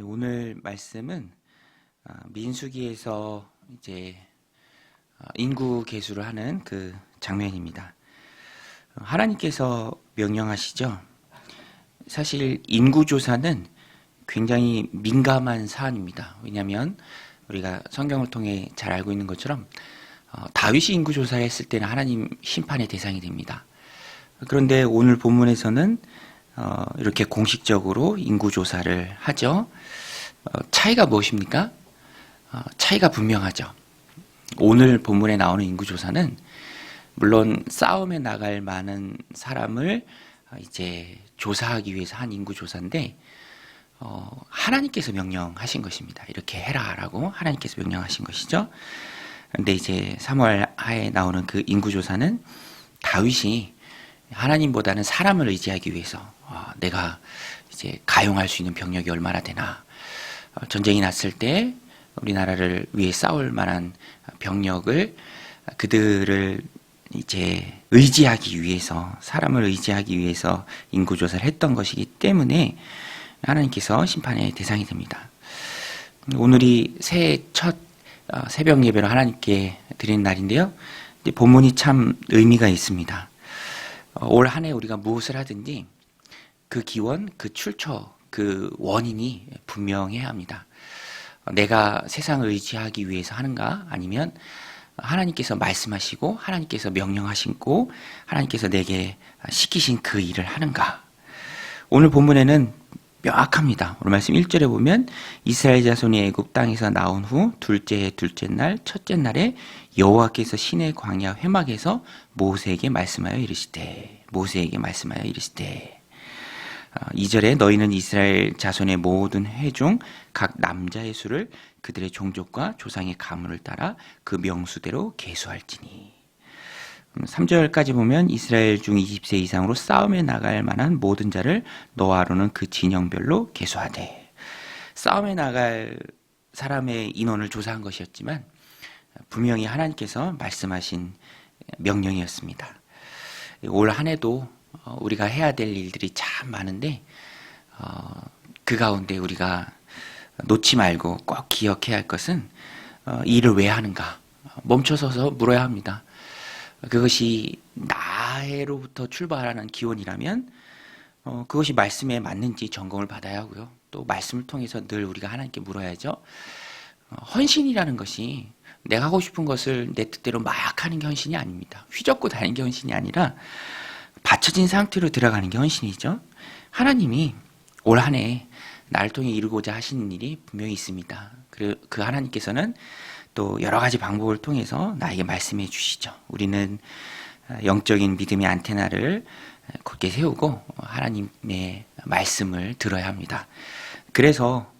오늘 말씀은 아, 민수기에서 이제 아, 인구 계수를 하는 그 장면입니다. 어, 하나님께서 명령하시죠. 사실 인구 조사는 굉장히 민감한 사안입니다. 왜냐하면 우리가 성경을 통해 잘 알고 있는 것처럼 어, 다윗이 인구 조사를 했을 때는 하나님 심판의 대상이 됩니다. 그런데 오늘 본문에서는 어, 이렇게 공식적으로 인구 조사를 하죠. 어, 차이가 무엇입니까? 어, 차이가 분명하죠. 오늘 본문에 나오는 인구 조사는 물론 싸움에 나갈 많은 사람을 어, 이제 조사하기 위해서 한 인구 조사인데 어, 하나님께서 명령하신 것입니다. 이렇게 해라라고 하나님께서 명령하신 것이죠. 근데 이제 3월 하에 나오는 그 인구 조사는 다윗이 하나님보다는 사람을 의지하기 위해서 어, 내가 이제 가용할 수 있는 병력이 얼마나 되나 어, 전쟁이 났을 때 우리나라를 위해 싸울 만한 병력을 그들을 이제 의지하기 위해서 사람을 의지하기 위해서 인구 조사를 했던 것이기 때문에 하나님께서 심판의 대상이 됩니다. 오늘이 새해 첫 어, 새벽 예배로 하나님께 드리는 날인데요. 본문이 참 의미가 있습니다. 어, 올한 해 우리가 무엇을 하든지 그 기원, 그 출처, 그 원인이 분명해야 합니다. 어, 내가 세상을 의지하기 위해서 하는가 아니면 하나님께서 말씀하시고 하나님께서 명령하시고 하나님께서 내게 시키신 그 일을 하는가. 오늘 본문에는 명확합니다. 오늘 말씀 1절에 보면 이스라엘 자손이 애굽 땅에서 나온 후 둘째 해 둘째 날 첫째 날에 여호와께서 신의 광야 회막에서 모세에게 말씀하여 이르시되 모세에게 말씀하여 이르시되 2절에 너희는 이스라엘 자손의 모든 회중 각 남자의 수를 그들의 종족과 조상의 가문을 따라 그 명수대로 계수할지니 3절까지 보면 이스라엘 중 20세 이상으로 싸움에 나갈 만한 모든 자를 너아로는 그 진영별로 계수하되 싸움에 나갈 사람의 인원을 조사한 것이었지만 분명히 하나님께서 말씀하신 명령이었습니다. 올 한 해도 우리가 해야 될 일들이 참 많은데 어, 그 가운데 우리가 놓지 말고 꼭 기억해야 할 것은 어, 일을 왜 하는가 멈춰서서 물어야 합니다. 그것이 나해로부터 출발하는 기원이라면 어, 그것이 말씀에 맞는지 점검을 받아야 하고요. 또 말씀을 통해서 늘 우리가 하나님께 물어야죠. 어, 헌신이라는 것이 내가 하고 싶은 것을 내 뜻대로 막 하는 게 헌신이 아닙니다. 휘젓고 다니는 게 헌신이 아니라 받쳐진 상태로 들어가는 게 헌신이죠. 하나님이 올 한 해 나를 통해 이루고자 하시는 일이 분명히 있습니다. 그, 그 하나님께서는 또 여러 가지 방법을 통해서 나에게 말씀해 주시죠. 우리는 영적인 믿음의 안테나를 굳게 세우고 하나님의 말씀을 들어야 합니다. 그래서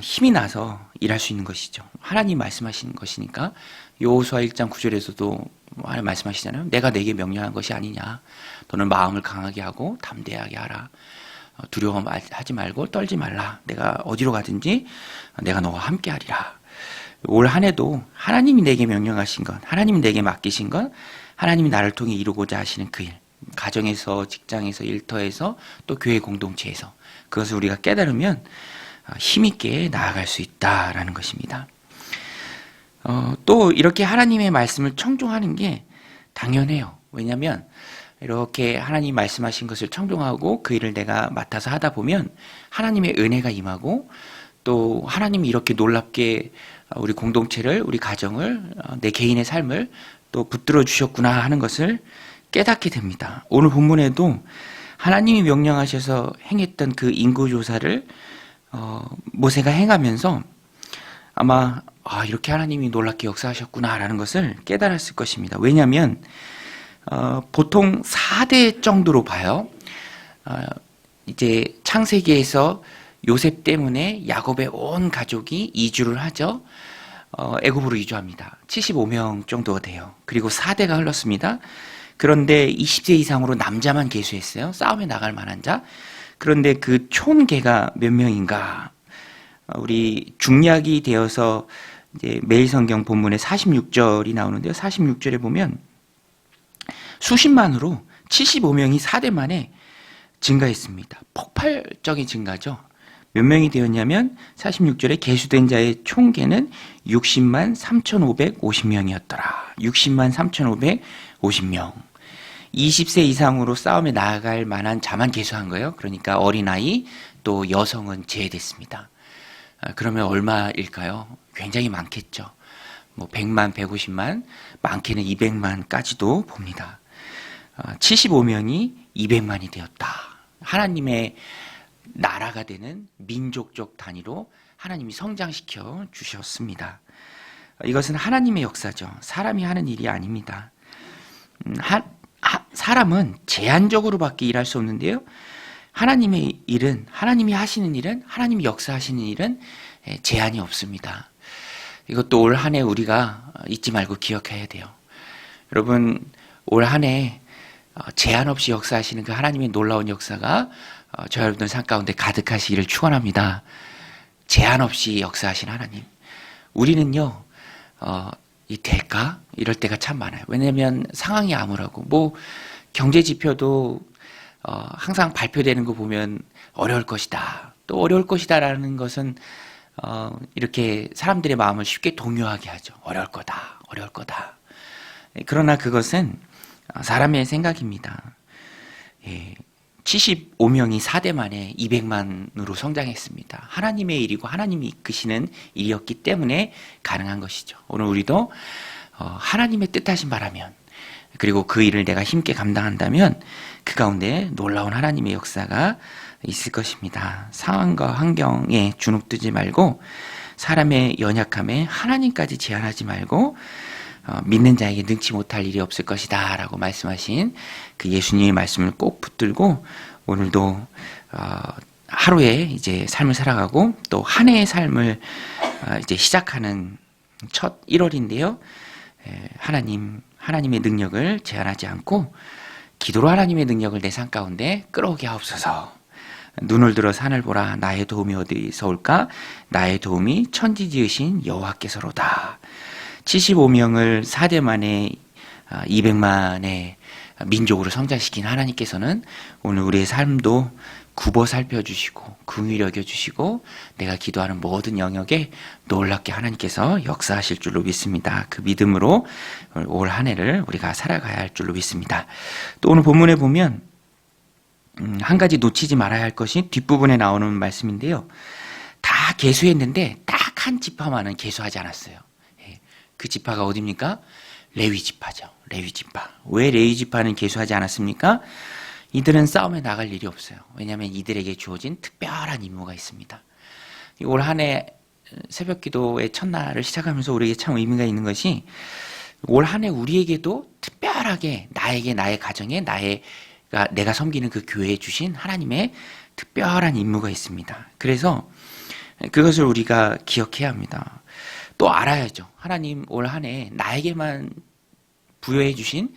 힘이 나서 일할 수 있는 것이죠. 하나님 말씀하시는 것이니까 요호수아 1장 9절에서도 하나님 말씀하시잖아요. 내가 내게 명령한 것이 아니냐. 너는 마음을 강하게 하고 담대하게 하라. 두려워하지 말고 떨지 말라. 내가 어디로 가든지 내가 너와 함께 하리라. 올 한 해도 하나님이 내게 명령하신 것, 하나님이 내게 맡기신 것, 하나님이 나를 통해 이루고자 하시는 그 일, 가정에서, 직장에서, 일터에서, 또 교회 공동체에서 그것을 우리가 깨달으면 힘있게 나아갈 수 있다라는 것입니다. 어, 또 이렇게 하나님의 말씀을 청종하는 게 당연해요. 왜냐하면 이렇게 하나님 말씀하신 것을 청종하고 그 일을 내가 맡아서 하다 보면 하나님의 은혜가 임하고 또 하나님이 이렇게 놀랍게 우리 공동체를 우리 가정을 내 개인의 삶을 또 붙들어 주셨구나 하는 것을 깨닫게 됩니다. 오늘 본문에도 하나님이 명령하셔서 행했던 그 인구 조사를 어, 모세가 행하면서 아마 아, 이렇게 하나님이 놀랍게 역사하셨구나라는 것을 깨달았을 것입니다. 왜냐하면 어, 보통 4대 정도로 봐요. 어, 이제 창세기에서 요셉 때문에 야곱의 온 가족이 이주를 하죠. 어, 애굽으로 이주합니다. 75명 정도가 돼요. 그리고 4대가 흘렀습니다. 그런데 20세 이상으로 남자만 계수했어요. 싸움에 나갈 만한 자. 그런데 그 총계가 몇 명인가? 어, 우리 중약이 되어서 이제 매일 성경 본문에 46절이 나오는데요. 46절에 보면 수십만으로 75명이 4대 만에 증가했습니다. 폭발적인 증가죠. 몇 명이 되었냐면 46절에 계수된 자의 총계는 60만 3,550명이었더라. 60만 3,550명. 20세 이상으로 싸움에 나아갈 만한 자만 계수한 거예요. 그러니까 어린아이 또 여성은 제외됐습니다. 아, 그러면 얼마일까요? 굉장히 많겠죠. 뭐 100만, 150만, 많게는 200만까지도 봅니다. 75명이 200만이 되었다. 하나님의 나라가 되는 민족적 단위로 하나님이 성장시켜 주셨습니다. 이것은 하나님의 역사죠. 사람이 하는 일이 아닙니다. 음, 사람은 제한적으로밖에 일할 수 없는데요. 하나님의 일은 하나님이 하시는 일은 하나님이 역사하시는 일은 예, 제한이 없습니다. 이것도 올 한 해 우리가 잊지 말고 기억해야 돼요. 여러분 올 한해 어, 제한 없이 역사하시는 그 하나님의 놀라운 역사가 어, 저 여러분들 삶 가운데 가득하시기를 축원합니다. 제한 없이 역사하신 하나님. 우리는요, 어, 이 대가 이럴 때가 참 많아요. 왜냐하면 상황이 암울하고 뭐 경제 지표도 어, 항상 발표되는 거 보면 어려울 것이다. 또 어려울 것이다라는 것은 어, 이렇게 사람들의 마음을 쉽게 동요하게 하죠. 어려울 거다, 어려울 거다. 그러나 그것은 사람의 생각입니다. 예, 75명이 4대 만에 200만으로 성장했습니다. 하나님의 일이고 하나님이 이끄시는 일이었기 때문에 가능한 것이죠. 오늘 우리도 어, 하나님의 뜻하신 바라면 그리고 그 일을 내가 힘께 감당한다면 그 가운데 놀라운 하나님의 역사가 있을 것입니다. 상황과 환경에 주눅들지 말고 사람의 연약함에 하나님까지 제한하지 말고 어, 믿는 자에게 능치 못할 일이 없을 것이다 라고 말씀하신 그 예수님의 말씀을 꼭 붙들고 오늘도 어, 하루에 이제 삶을 살아가고 또 한 해의 삶을 어, 이제 시작하는 첫 1월인데요. 하나님, 하나님의 능력을 제한하지 않고 기도로 하나님의 능력을 내 삶 가운데 끌어오게 하옵소서. 눈을 들어 산을 보라 나의 도움이 어디서 올까 나의 도움이 천지 지으신 여호와께서로다. 75명을 4대 만에 200만의 민족으로 성장시킨 하나님께서는 오늘 우리의 삶도 굽어 살펴주시고 긍휼히 여겨주시고 내가 기도하는 모든 영역에 놀랍게 하나님께서 역사하실 줄로 믿습니다. 그 믿음으로 올 한 해를 우리가 살아가야 할 줄로 믿습니다. 또 오늘 본문에 보면 음, 한 가지 놓치지 말아야 할 것이 뒷부분에 나오는 말씀인데요. 다 개수했는데 딱 한 지파만은 개수하지 않았어요. 그 지파가 어디입니까? 레위 지파죠. 레위 지파. 왜 레위 지파는 개수하지 않았습니까? 이들은 싸움에 나갈 일이 없어요. 왜냐하면 이들에게 주어진 특별한 임무가 있습니다. 올 한해 새벽 기도의 첫날을 시작하면서 우리에게 참 의미가 있는 것이 올 한해 우리에게도 특별하게 나에게 나의 가정에 나의 내가 섬기는 그 교회에 주신 하나님의 특별한 임무가 있습니다. 그래서 그것을 우리가 기억해야 합니다. 또 알아야죠. 하나님 올 한 해 나에게만 부여해 주신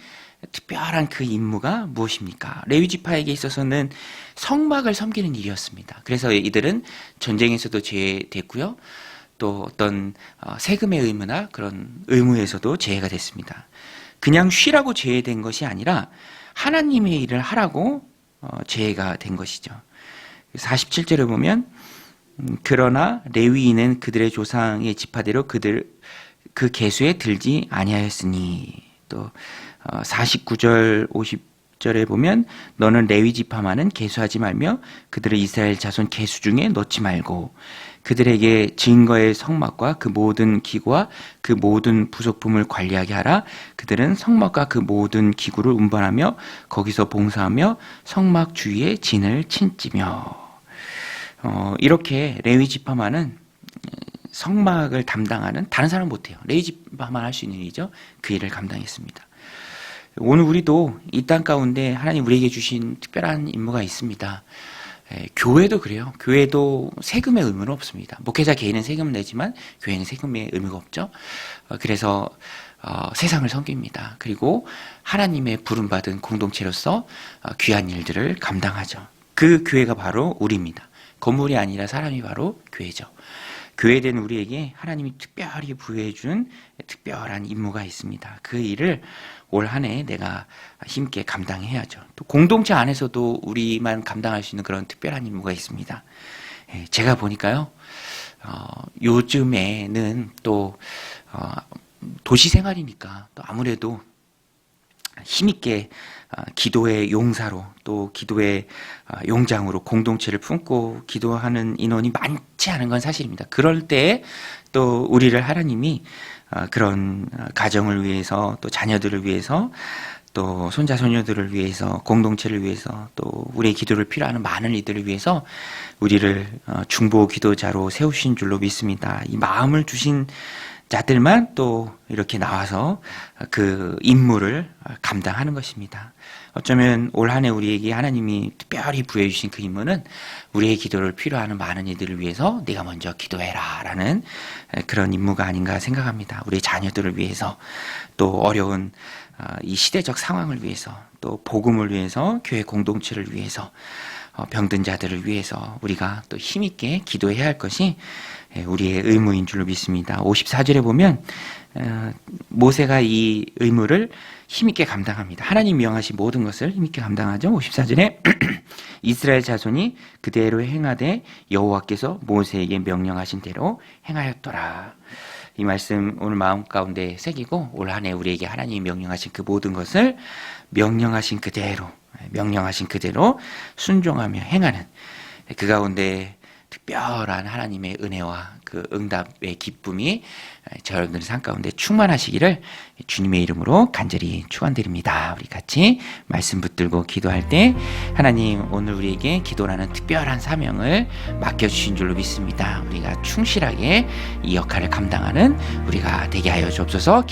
특별한 그 임무가 무엇입니까? 레위 지파에게 있어서는 성막을 섬기는 일이었습니다. 그래서 이들은 전쟁에서도 제외됐고요. 또 어떤 어, 세금의 의무나 그런 의무에서도 제외가 됐습니다. 그냥 쉬라고 제외된 것이 아니라 하나님의 일을 하라고 어, 제외가 된 것이죠. 47절을 보면 음, 그러나 레위인은 그들의 조상의 지파대로 그들 그 계수에 들지 아니하였으니 또 49절 어, 50절에 보면 너는 레위 지파만은 계수하지 말며 그들의 이스라엘 자손 계수 중에 넣지 말고 그들에게 증거의 성막과 그 모든 기구와 그 모든 부속품을 관리하게 하라. 그들은 성막과 그 모든 기구를 운반하며 거기서 봉사하며 성막 주위에 진을 친지며 어, 이렇게 레위 지파만은 성막을 담당하는 다른 사람 못해요. 레위 지파만 할 수 있는 일이죠. 그 일을 감당했습니다. 오늘 우리도 이 땅 가운데 하나님 우리에게 주신 특별한 임무가 있습니다. 에, 교회도 그래요. 교회도 세금의 의무는 없습니다. 목회자 개인은 세금을 내지만 교회는 세금의 의무가 없죠. 어, 그래서 어, 세상을 섬깁니다. 그리고 하나님의 부름받은 공동체로서 어, 귀한 일들을 감당하죠. 그 교회가 바로 우리입니다. 건물이 아니라 사람이 바로 교회죠. 교회된 우리에게 하나님이 특별히 부여해 준 특별한 임무가 있습니다. 그 일을 올 한 해 내가 힘께 감당해야죠. 또 공동체 안에서도 우리만 감당할 수 있는 그런 특별한 임무가 있습니다. 예, 제가 보니까요, 어, 요즘에는 또 어, 도시 생활이니까 또 아무래도 힘있게 어, 기도의 용사로 또 기도의 어, 용장으로 공동체를 품고 기도하는 인원이 많지 않은 건 사실입니다. 그럴 때 또 우리를 하나님이 어, 그런 어, 가정을 위해서 또 자녀들을 위해서 또 손자 손녀들을 위해서 공동체를 위해서 또 우리의 기도를 필요하는 많은 이들을 위해서 우리를 어, 중보 기도자로 세우신 줄로 믿습니다. 이 마음을 주신 자들만 또 이렇게 나와서 그 임무를 감당하는 것입니다. 어쩌면 올 한해 우리에게 하나님이 특별히 부여해 주신 그 임무는 우리의 기도를 필요하는 많은 이들을 위해서 네가 먼저 기도해라 라는 그런 임무가 아닌가 생각합니다. 우리 자녀들을 위해서 또 어려운 아, 이 시대적 상황을 위해서 또 복음을 위해서 교회 공동체를 위해서 어, 병든 자들을 위해서 우리가 또 힘있게 기도해야 할 것이 예, 우리의 의무인 줄로 믿습니다. 54절에 보면 어, 모세가 이 의무를 힘있게 감당합니다. 하나님 명하신 모든 것을 힘있게 감당하죠. 54절에 이스라엘 자손이 그대로 행하되 여호와께서 모세에게 명령하신 대로 행하였더라. 이 말씀 오늘 마음 가운데 새기고 올 한 해 우리에게 하나님이 명령하신 그 모든 것을 명령하신 그대로 명령하신 그대로 순종하며 행하는 그 가운데 특별한 하나님의 은혜와 그 응답의 기쁨이 저여러분들 삶 가운데 충만하시기를 주님의 이름으로 간절히 축원드립니다. 우리 같이 말씀 붙들고 기도할 때 하나님 오늘 우리에게 기도라는 특별한 사명을 맡겨 주신 줄로 믿습니다. 우리가 충실하게 이 역할을 감당하는 우리가 되게 하여 주옵소서. 기도